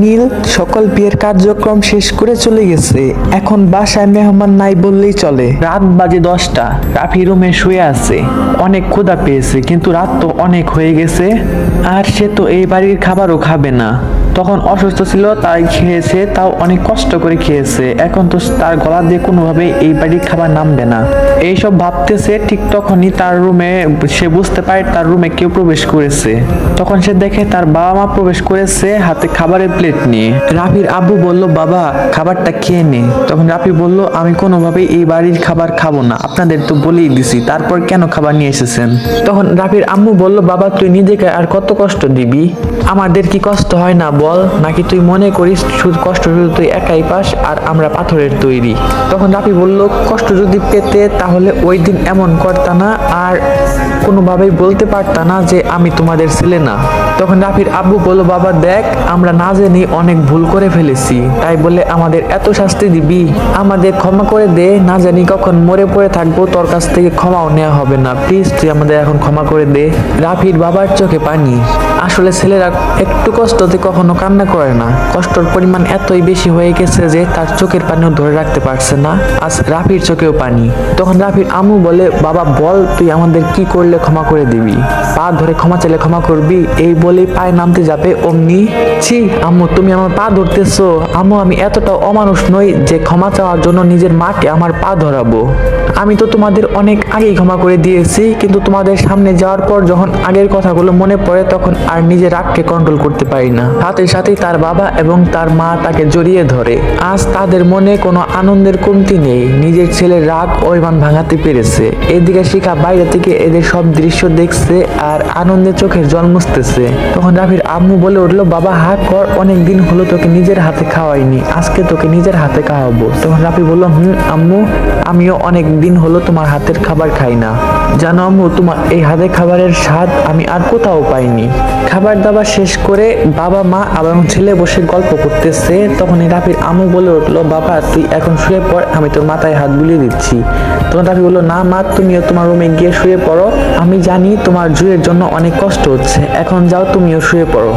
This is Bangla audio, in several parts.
নীল, সকল বিয়ের কার্যক্রম শেষ করে চলে গেছে। এখন বাসায় মেহমান নাই বললেই চলে। রাত বাজে দশটা, রাফি রুমে শুয়ে আছে। অনেক ক্ষুধা পেয়েছে, কিন্তু রাত তো অনেক হয়ে গেছে। আর সে তো এই বাড়ির খাবারও খাবে না। তখন অসুস্থ ছিল, তাই খেয়েছে, তাও অনেক কষ্ট করে খেয়েছে। এখন তো তার গলা দিয়ে কোনোভাবে এই বাড়ির খাবার নামবে না। এইসব ভাবতেছে, ঠিক তখনই তার রুমে, সে বুঝতে পারে তার রুমে কেউ প্রবেশ করেছে। তখন সে দেখে তার বাবা মা প্রবেশ করেছে হাতে খাবারের প্লেট নিয়ে। রাফির আব্বু বলল, বাবা, খাবারটা খেয়ে নে। তখন রাফি বলল, আমি কোনোভাবেই এই বাড়ির খাবার খাব না। আপনাদের তো বলেই দিছি, তারপর কেন খাবার নিয়ে এসেছেন? তখন রাফির আম্মু বলল, বাবা, তুই নিজেকে আর কত কষ্ট দিবি? আমাদের কি কষ্ট হয় না বল, নাকি তুই মনে করিস শুধু কষ্ট শুধু তুই একাই পাস আর আমরা পাথরের তৈরি? তখন রাফি বলল, কষ্ট যদি পেতে, তাহলে ওই দিন এমন করতা না, আর কোনোভাবেই বলতে পারতা না যে আমি তোমাদের ছেলে না। তখন রাফির আব্বু বলল বাবা, দেখ, আমরা না জেনে অনেক ভুল করে ফেলেছি। তাই বলে, আমাদের এত শাস্তি দিবি। আমাদের ক্ষমা করে দে, না জানি কখন মরে পড়ে থাকব, তোর কাছ থেকে ক্ষমাও নেওয়া হবে না। প্লিজ, তুই আমাদের এখন ক্ষমা করে দে। রাফির বাবার চোখে পানি। আসলে ছেলেরা একটু কষ্টতে কখনো কান্না করে না। কষ্টর পরিমাণ এতই বেশি হয়ে গেছে যে তার চোখের পানিও ধরে রাখতে পারছে না। আজ রাফির চোখেও পানি। তখন রাফির আম্মু বলে, বাবা, বল, তুই আমাদের কি করলে ক্ষমা করে দিবি? পা ধরে ক্ষমা চাইলে ক্ষমা করবি। এই বলেই পায়ে নামতে যাবে অমনি। ছি, আম্মু, তুমি আমার পা ধরতেছো। আম্মু, আমি এতটা অমানুষ নই যে ক্ষমা চাওয়ার জন্য নিজের মাকে আমার পা ধরাবো। আমি তো তোমাদের অনেক আগেই ক্ষমা করে দিয়েছি, কিন্তু তোমাদের সামনে যাওয়ার পর যখন আগের কথাগুলো মনে পড়ে, তখন আর নিজের রাগকে কন্ট্রোল করতে পারি না। সাথে সাথেই তার বাবা এবং তার মা তাকে জড়িয়ে ধরে। আজ তাদের মনে কোনো আনন্দের কমতি নেই। নিজের ছেলের রাগ অভিমান ভাঙাতে পেরেছে। এদিকে শিখা বাইরে থেকে এদের সব দৃশ্য দেখছে আর আনন্দে চোখের জল মুছতেছে। তখন রাফির আম্মু বলে উঠল, বাবা, হা, কর, অনেক দিন হলো তোকে নিজের হাতে খাওয়াইনি, আজকে তোকে নিজের হাতে খাওয়াবো। তখন রাফি বলল, হুম, আম্মু, আমিও অনেক দিন হলো তোমার হাতের খাবার খাই না। জানো আম্মু, তোমার এই হাতে খাবারের স্বাদ আমি আর কোথাও পাইনি। খাবার দাবার শেষ করে বাবা, মা এবং ছেলে বসে গল্প করতেছে। তখন রাফির আম্মু বলে উঠল, বাবা, তুই এখন শুয়ে পড়, আমি তোর মাথায় হাত বুলিয়ে দিচ্ছি। তখন রাফি বলল, না, মা, তুমিও তোমার রুমে গিয়ে শুয়ে পড়ো। আমি জানি তোমার জুয়ের জন্য অনেক কষ্ট হচ্ছে। এখন যাও, তুমিও শুয়ে পড়ো।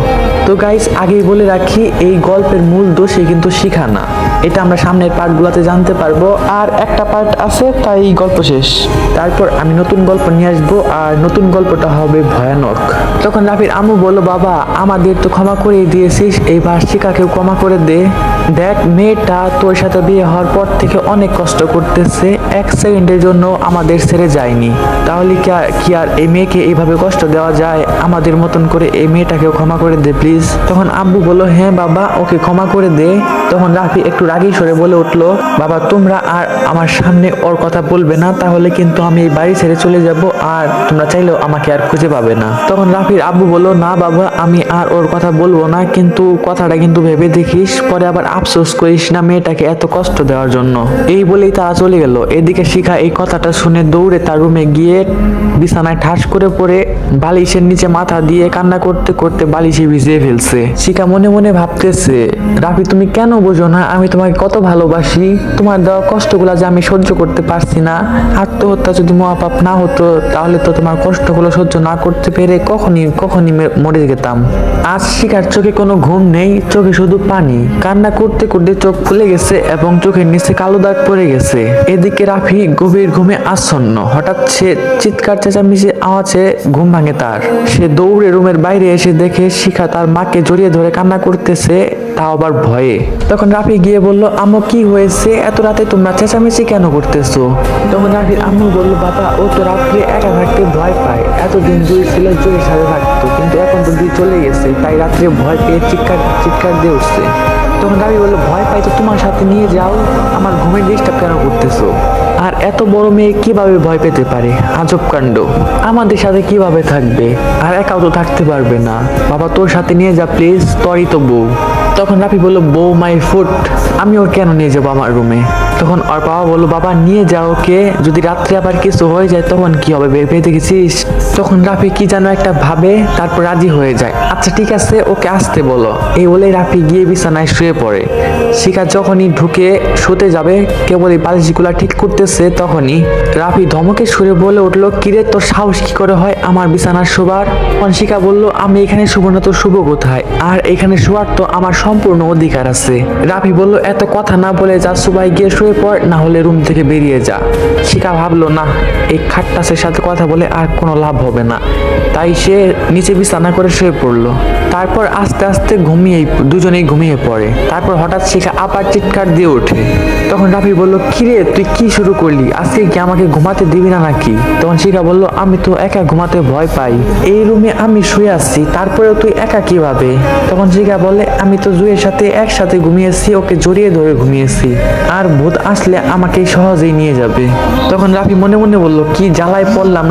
তো গাইস আগেই বলে রাখি, এই গল্পের মূল দোষী কিন্তু শিখা না এটা আমরা সামনের পার্টগুলোতে জানতে পারব। আর একটা পার্ট আছে, তাই গল্প শেষ। তারপর আমি নতুন গল্প নিয়ে আসব, আর নতুন গল্পটা হবে ভয়ানক। তখন রাফির আম্মু বলল, বাবা, আমাদের তো ক্ষমা করে দিয়েছিস এইবার শিকাকেও ক্ষমা করে দে। দেখ, মেয়েটা তোর সাথে বিয়ে হওয়ার পর থেকে অনেক কষ্ট করতেছে, এক সেকেন্ডের জন্য আমাদের ছেড়ে যায়নি। তাহলে কি কি আর এই মেয়েকে এইভাবে কষ্ট দেওয়া যায়? আমাদের মতন করে এই মেয়েটাকেও ক্ষমা করে দে প্লিজ তখন আব্বু বলল হ্যাঁ বাবা, ওকে ক্ষমা করে দে। তখন রাফি একটু রাগি সরে বলে উঠল, বাবা, তোমরা আর আমার সামনে ওর কথা বলবে না, তাহলে কিন্তু আমি এই বাড়ি ছেড়ে চলে যাব, আর তোমরা চাইলেও আমাকে আর খুঁজে পাবে না। তখন রাফির আব্বু বলল, না বাবা, আমি আর ওর কথা বলব না, কিন্তু কথাটা কিন্তু ভেবে দেখিস, পরে আবার আফসোস করিস না মেয়েটাকে এত কষ্ট দেওয়ার জন্য। এই বলেই তারা চলে গেল। এদিকে শিখা এই কথাটা শুনে দৌড়ে তার রুমে গিয়ে বিছানায় ঠাস করে পড়ে, বালিশের নিচে মাথা দিয়ে কান্না করতে করতে বালিশে ভিজিয়ে ফেলছে। শিখা মনে মনে ভাবতেছে, রাফি, তুমি কেন বোঝো না? আমি তোমাকে কত ভালোবাসি। তোমার দেওয়া কষ্টগুলো যে আমি সহ্য করতে পারছি না। আত্মহত্যা যদি মহাপাপ না হতো, তাহলে তো তোমার কষ্টগুলো সহ্য না করতে পেরে কখনই কখনই মরে যেতাম। আজ শিখার চোখে কোনো ঘুম নেই, চোখে শুধু পানি। কান্না করতে করতে চোখ খুলে গেছে এবং চোখের নিচে কালো দাগ পড়ে গেছে। এদিকে রাফি গভীর ঘুমে আচ্ছন্ন। হঠাৎ সে চিৎকার চেঁচামেচি আওয়াজে ঘুম ভাঙে তার। সে দৌড়ে রুমের বাইরে এসে দেখে শিখা তার মাকে জড়িয়ে ধরে কান্না করতেছে, তাও আবার ভয়ে। তখন রাফি গিয়ে বলল, আম্মু, কি হয়েছে? এত রাতে তোমরা চেঁচামেচি কেন করতেছো? তখন রাফির আম্মু বলল, বাবা, ও তো রাত্রে একা থাকতে ভয় পায়। এতদিন দুই ছিল জুয়ের সাথে থাকতো, কিন্তু এখন তো দুই চলে গেছে, তাই রাত্রে ভয় পেয়ে চিৎকার চিৎকার দিয়ে উঠছে। তখন গাবি বলল ভয় পাই তো তোমার সাথে নিয়ে যাও, আমার ঘুমের ডিস্টার্ব কেন করতেছো আর এত বড় মেয়ে কীভাবে ভয় পেতে পারে? আজব কাণ্ড। আমাদের সাথে কীভাবে থাকবে? আর একাও তো থাকতে পারবে না। বাবা, তোর সাথে নিয়ে যা প্লিজ তরই তো বউ। তখন রাফি বলল, বউ মাই ফুট আমি ওর কেন নিয়ে যাব আমার রুমে তখন ওর বাবা বলল, বাবা, নিয়ে যাও ওকে যদি রাত্রে আবার কিছু হয়ে যায়, তখন কি হবে? ভেবে দেখেছিস? তখন রাফি কি যেন একটা ভাবে তারপর রাজি হয়ে যায়। আচ্ছা ঠিক আছে, ওকে আসতে বলো। এই বলে রাফি গিয়ে বিছানায় শুয়ে পড়ে। শিখা যখনই ঢুকে শুতে যাবে কেবল এই বালিশগুলা ঠিক করতেছে তখনই রাফি ধমকে সুরে বলে উঠল কিরে তোর সাহস কি করে হয় আমার বিছানার শোবার? তখন শিখা বলল, আমি এখানে শুভ না তো শুভ কোথায়? আর এখানে শোয়ার তো আমার সম্পূর্ণ অধিকার আছে। রাফি বলল, এত কথা না বলে যা সুবাই গিয়ে শুয়ে পড় না হলে রুম থেকে বেরিয়ে যা। শিখা ভাবলো, না, এই খাট্টাসের সাথে কথা বলে আর কোনো লাভ হবে না। তাই সে নিচে বিছানা করে শুয়ে পড়ল। তারপর আস্তে আস্তে ঘুমিয়ে, দুজনেই ঘুমিয়ে পড়ে। তারপর হঠাৎ শিখা আবার চিৎকার দিয়ে ওঠে। তখন রাফি বলল কিরে তুই কি শুরু করলি? আজকে কি আমাকে ঘুমাতে দিবি না নাকি? তখন শিখা বলল, আমি তো একা ঘুমাতে ভয় পাই। এই রুমে আমি শুয়ে আছি, তারপরেও তুই একা কীভাবে? তখন শিখা বলে, আমি তো জুয়ের সাথে একসাথে ঘুমিয়েছি, ওকে জড়িয়ে ধরে ঘুমিয়েছি। আর ভূত আসলে আমাকে সহজেই নিয়ে যাবে। তখন রাফি মনে মনে বলল কি জ্বালায় পড়লাম